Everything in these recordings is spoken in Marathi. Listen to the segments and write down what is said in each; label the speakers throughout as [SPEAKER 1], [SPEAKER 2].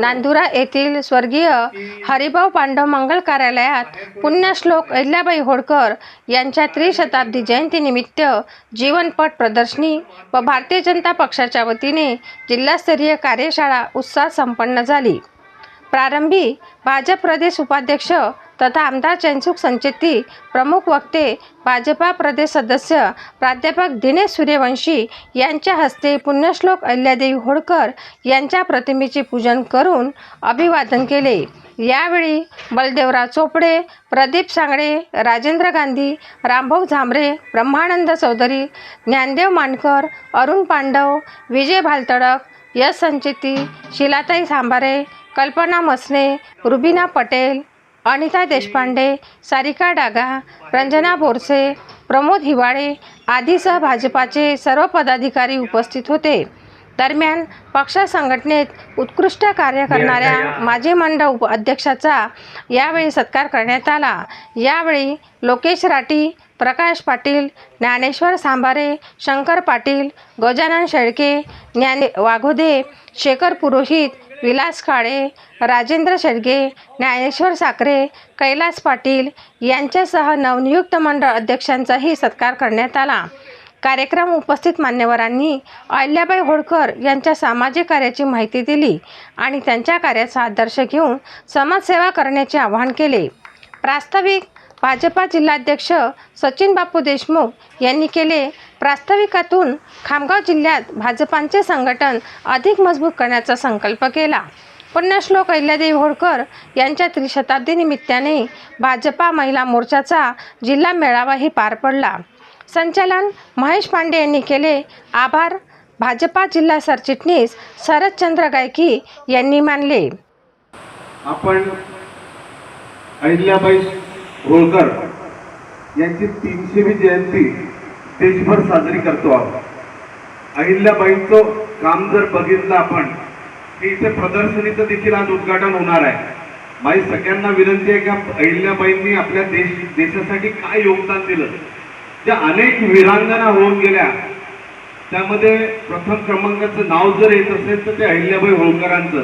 [SPEAKER 1] नांदुरा येथील स्वर्गीय हरिभाऊ पांडव मंगल कार्यालयात पुण्यश्लोक अहिल्याबाई होळकर यांच्या त्रिशताब्दी जयंतीनिमित्त जीवनपट प्रदर्शनी व भारतीय जनता पक्षाच्या वतीने जिल्हास्तरीय कार्यशाळा उत्साहात संपन्न झाली. प्रारंभी भाजप प्रदेश उपाध्यक्ष तथा आमदार चैनसुख संचेती प्रमुख वक्ते भाजपा प्रदेश सदस्य प्राध्यापक दिनेश सूर्यवंशी यांच्या हस्ते पुण्यश्लोक अहिल्यादेवी होळकर यांच्या प्रतिमेचे पूजन करून अभिवादन केले. यावेळी बलदेवराव चोपडे प्रदीप सांगडे राजेंद्र गांधी रामभाऊ झांबरे ब्रह्मानंद चौधरी ज्ञानदेव मानकर अरुण पांडव विजय भालतडक यश संचेती शिलाताई सांभारे कल्पना मसने रुबिना पटेल अनिता देशपांडे सारिका डागा रंजना बोरसे प्रमोद हिवाळे आदीसह भाजपाचे सर्व पदाधिकारी उपस्थित होते. दरम्यान पक्ष संघटनेत उत्कृष्ट कार्य करणाऱ्या माजी मंडळ उप अध्यक्षाचा यावेळी सत्कार करण्यात आला. यावेळी लोकेश राठी प्रकाश पाटील ज्ञानेश्वर सांभारे शंकर पाटील गजानन शेळके ज्ञाने वाघोदे शेखर पुरोहित विलास काळे राजेंद्र शेडगे ज्ञानेश्वर साखरे कैलास पाटील यांच्यासह नवनियुक्त मंडळ अध्यक्षांचाही सत्कार करण्यात आला. कार्यक्रम उपस्थित मान्यवरांनी अहिल्याबाई होळकर यांच्या सामाजिक कार्याची माहिती दिली आणि त्यांच्या कार्याचा आदर्श घेऊन समाजसेवा करण्याचे आवाहन केले. प्रास्ताविक भाजपा जिल्हाध्यक्ष सचिन बापू देशमुख यांनी केले प्रास्ताविकातून खामगाव जिल्ह्यात भाजपांचे संघटन अधिक मजबूत करण्याचा संकल्प केला. पुण्यश्लोक अहिल्यादेवी होळकर यांच्या त्रिशताब्दी निमित्ताने भाजपा महिला मोर्चाचा जिल्हा मेळावाही पार पडला. संचालन महेश पांडे यांनी केले. आभार. भाजपा जिल्हा सरचिटणीस शरदचंद्र गायकी यांनी मानले.
[SPEAKER 2] आपण अहिल्याबाई होळकर यांची तीनशेवी जयंती देशभर साजरी करतो आहोत. अहिल्याबाईंचं काम जर बघितलं आपण की इथे प्रदर्शनीचं देखील आज उद्घाटन होणार आहे. माझी सगळ्यांना विनंती आहे की अहिल्याबाईंनी आपल्या देश देशासाठी काय योगदान दिलं? ज्या अनेक विरांगना होऊन गेल्या. त्यामध्ये प्रथम क्रमांकाचं नाव जर येत असेल तर ते अहिल्याबाई होळकरांचं.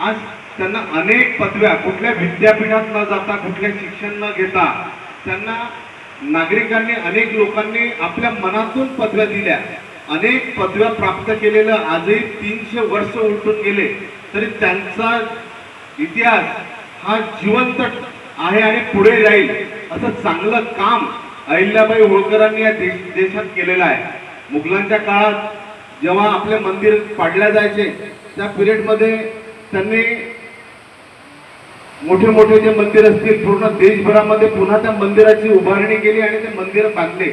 [SPEAKER 2] आज त्यांना अनेक पदव्या कुठल्या विद्यापीठात न जाता कुठल्या शिक्षण न घेता त्यांना नागरिकांनी अनेक लोकांनी आपल्या मनातून पदव्या दिल्या अनेक पदव्या प्राप्त केलेलं आजही तीनशे वर्ष उलटून गेले. तरी त्यांचा इतिहास हा जिवंत आहे आणि पुढे जाईल असं चांगलं काम अहिल्याबाई होळकरांनी या देश देशात केलेलं आहे. मुघलांच्या काळात जेव्हा आपले मंदिर पाडल्या जायचे त्या पिरियडमध्ये त्यांनी मोठे मोठे जे मंदिर असतील पूर्ण देशभरामध्ये पुन्हा त्या मंदिराची उभारणी केली आणि ते मंदिर बांधले.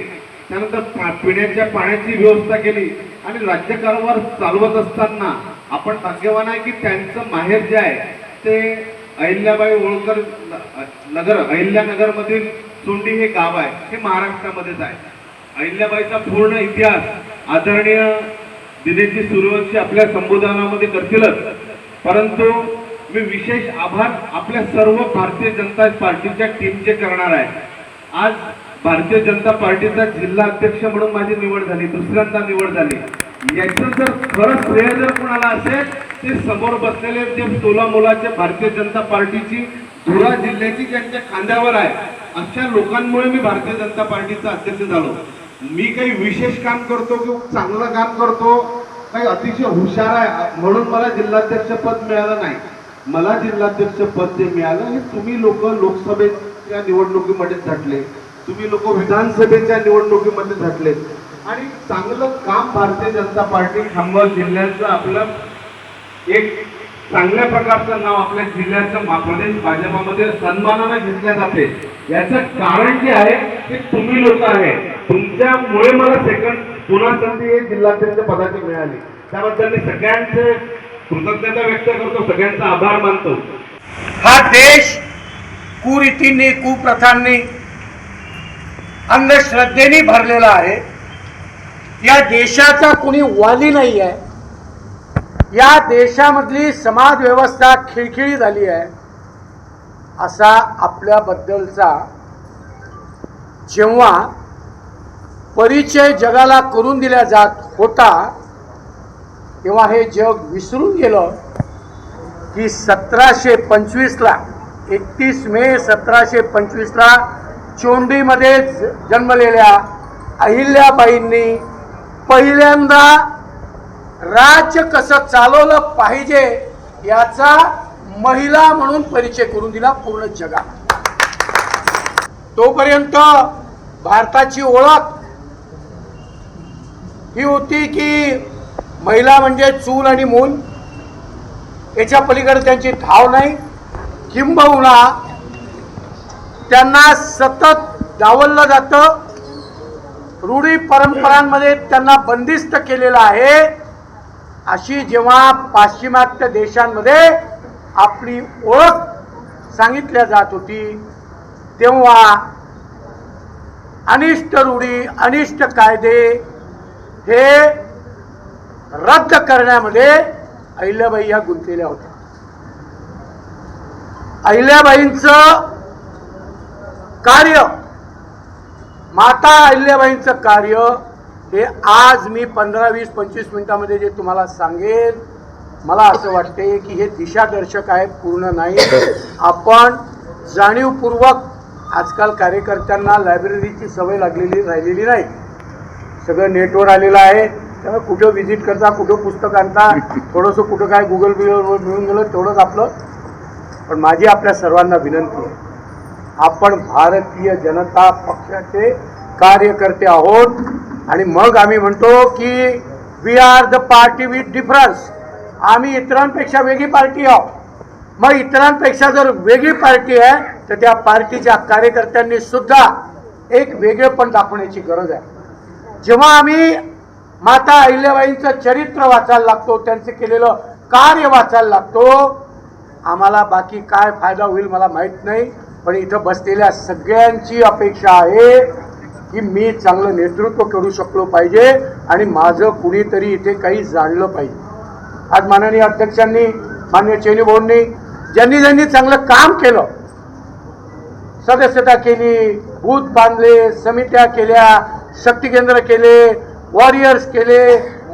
[SPEAKER 2] त्यानंतर पा- पिण्याच्या पाण्याची व्यवस्था केली. आणि राज्यकारभार चालवत असताना आपण भाग्यवान आहे की त्यांचं माहेर जे आहे ते अहिल्याबाई होळकर नगर अहिल्यानगरमधील चोंडी सोंडी हे गाव आहे. हे महाराष्ट्रामध्येच आहे. अहिल्याबाईचा पूर्ण इतिहास आदरणीय दिनेशजी सूर्यवंशी आपल्या संबोधनामध्ये करतीलच. परंतु मी विशेष आभार आपल्या सर्व भारतीय जनता पार्टीच्या टीमचे करणार आहे. आज भारतीय जनता पार्टीचा जिल्हा अध्यक्ष म्हणून माझी निवड झाली दुसऱ्यांदा निवड झाली. याचं जर खरं श्रेय जर कुणाला असेल ते समोर बसलेले जे सोला मुलाचे भारतीय जनता पार्टीची धुरा जिल्ह्याची ज्यांच्या खांद्यावर आहे अशा लोकांमुळे मी भारतीय जनता पार्टीचा अध्यक्ष झालो. मी काही विशेष काम करतो किंवा चांगलं काम करतो काही अतिशय हुशार आहे म्हणून मला जिल्हाध्यक्ष पद मिळालं नाही. मला जिल्हाध्यक्ष पद जे मिळालं हे तुम्ही लोक लोकसभेच्या निवडणुकीमध्ये झटले. तुम्ही लोक विधानसभेच्या निवडणुकीमध्ये झटले. आणि चांगलं काम भारतीय जनता पार्टी खामगाव जिल्ह्याचं आपलं एक चांगल्या प्रकारचं नाव आपल्या जिल्ह्याचं प्रदेश भाजपामध्ये सन्मानाने घेतल्या जाते. याचं कारण जे आहे ते तुम्ही लोक आहे. तुमच्यामुळे मला सेकंड पुन्हा संधी हे जिल्हाध्यक्ष पदाची मिळाली. त्याबद्दल मी सगळ्यांचे कृतज्ञता व्यक्त करतो सगळ्यांचा आभार मानतो.
[SPEAKER 3] हा देश कुरीतींनी कुप्रथांनी अंधश्रद्धेने भरलेला आहे. या देशाचा कुणी वाली नाही आहे. या देशामधली समाज व्यवस्था खिळखिळी झाली आहे. असा आपल्याबद्दलचा जेव्हा परिचय जगाला करून दिला जात होता तेव्हा हे जग विसरून गेलं की सतराशे पंचवीसला एकतीस मे सतराशे पंचवीसला चोंडीमध्ये जन्मलेल्या अहिल्याबाईंनी पहिल्यांदा राज्य कसं चालवलं पाहिजे याचा महिला म्हणून परिचय करून दिला पूर्ण जगात तोपर्यंत भारताची ओळख ही होती की महिला म्हणजे चूल आणि मूल. याच्या पलीकडे त्यांची धाव नाही. किंबहुना त्यांना सतत डावललं जातं. रूढी परंपरांमध्ये त्यांना बंदिस्त केलेलं आहे. अशी जेव्हा पाश्चिमात्य देशांमध्ये आपली ओळख सांगितल्या जात होती तेव्हा अनिष्ट रूढी अनिष्ट कायदे हे रद्द करण्यामध्ये अहिल्याबाई या गुंतलेल्या होत्या. अहिल्याबाईंचं कार्य माता अहिल्याबाईंचं कार्य हे आज मी पंधरा वीस पंचवीस मिनिटामध्ये जे तुम्हाला सांगेन मला असं वाटते की हे दिशादर्शक आहे पूर्ण नाही. आपण जाणीवपूर्वक आजकाल कार्यकर्त्यांना लायब्ररीची सवय लागलेली राहिलेली नाही. सगळं नेटवर आलेलं आहे. त्यामुळे कुठं व्हिजिट करता कुठं पुस्तक आणता थोडंसं कुठं काय गुगल बिगलवर मिळून गेलं तेवढंच आपलं. पण माझी आपल्या सर्वांना विनंती आहे आपण भारतीय जनता पक्षाचे कार्यकर्ते आहोत. आणि मग आम्ही म्हणतो की we are the party with difference आम्ही इतरांपेक्षा वेगळी पार्टी आहोत. मग इतरांपेक्षा जर वेगळी पार्टी आहे तर त्या पार्टीच्या कार्यकर्त्यांनी सुद्धा एक वेगळेपण दाखवण्याची गरज आहे. जेव्हा आम्ही माता अहिल्याबाईंचं चरित्र वाचायला लागतो त्यांचं केलेलं कार्य वाचायला लागतो. आम्हाला बाकी काय फायदा होईल मला माहीत नाही पण इथं बसलेल्या सगळ्यांची अपेक्षा आहे की मी चांगलं नेतृत्व करू शकलो पाहिजे आणि माझं कुणीतरी इथे काही जाणलं पाहिजे. आज माननीय अध्यक्षांनी मान्य चेनी भाऊंनी ज्यांनी ज्यांनी चांगलं काम केलं सदस्यता केली बूथ बांधले समित्या केल्या शक्ती केंद्र केले वॉरियर्स केले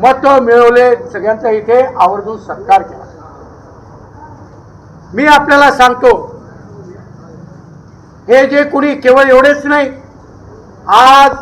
[SPEAKER 3] मतं मिळवले सगळ्यांचा इथे आवर्जून सत्कार केला. मी आपल्याला सांगतो हे जे कुणी केवळ एवढेच नाही आज